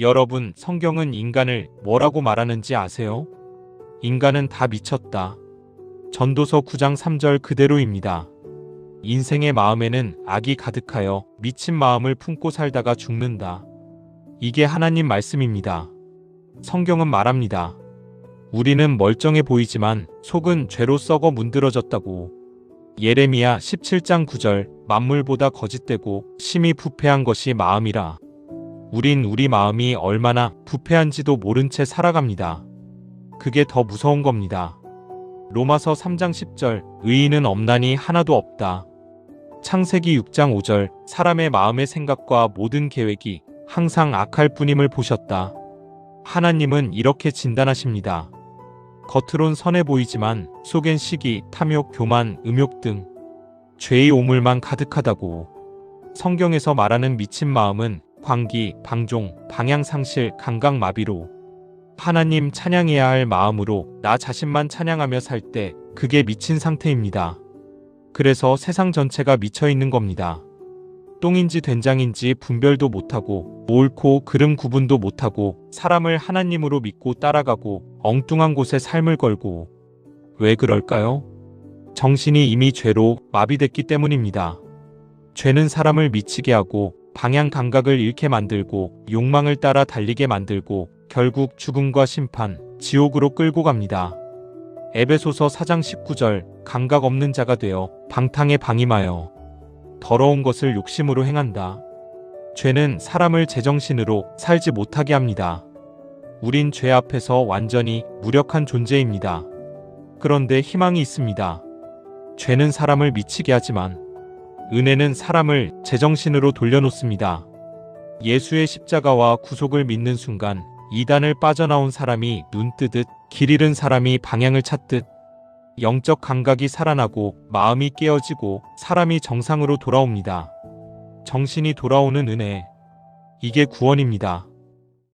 여러분, 성경은 인간을 뭐라고 말하는지 아세요? 인간은 다 미쳤다. 전도서 9장 3절 그대로입니다. 인생의 마음에는 악이 가득하여 미친 마음을 품고 살다가 죽는다. 이게 하나님 말씀입니다. 성경은 말합니다. 우리는 멀쩡해 보이지만 속은 죄로 썩어 문드러졌다고. 예레미야 17장 9절 만물보다 거짓되고 심히 부패한 것이 마음이라. 우린 우리 마음이 얼마나 부패한지도 모른 채 살아갑니다. 그게 더 무서운 겁니다. 로마서 3장 10절 의인은 없나니 하나도 없다. 창세기 6장 5절 사람의 마음의 생각과 모든 계획이 항상 악할 뿐임을 보셨다. 하나님은 이렇게 진단하십니다. 겉으론 선해 보이지만 속엔 시기, 탐욕, 교만, 음욕 등 죄의 오물만 가득하다고. 성경에서 말하는 미친 마음은 광기, 방종, 방향상실, 감각마비로 하나님 찬양해야 할 마음으로 나 자신만 찬양하며 살 때 그게 미친 상태입니다. 그래서 세상 전체가 미쳐 있는 겁니다. 똥인지 된장인지 분별도 못하고 옳고 그름 구분도 못하고 사람을 하나님으로 믿고 따라가고 엉뚱한 곳에 삶을 걸고 왜 그럴까요? 정신이 이미 죄로 마비됐기 때문입니다. 죄는 사람을 미치게 하고 방향 감각을 잃게 만들고 욕망을 따라 달리게 만들고 결국 죽음과 심판, 지옥으로 끌고 갑니다. 에베소서 4장 19절 감각 없는 자가 되어 방탕에 방임하여 더러운 것을 욕심으로 행한다. 죄는 사람을 제정신으로 살지 못하게 합니다. 우린 죄 앞에서 완전히 무력한 존재입니다. 그런데 희망이 있습니다. 죄는 사람을 미치게 하지만 은혜는 사람을 제정신으로 돌려놓습니다. 예수의 십자가와 구속을 믿는 순간 이단을 빠져나온 사람이 눈 뜨듯 길 잃은 사람이 방향을 찾듯 영적 감각이 살아나고 마음이 깨어지고 사람이 정상으로 돌아옵니다. 정신이 돌아오는 은혜. 이게 구원입니다.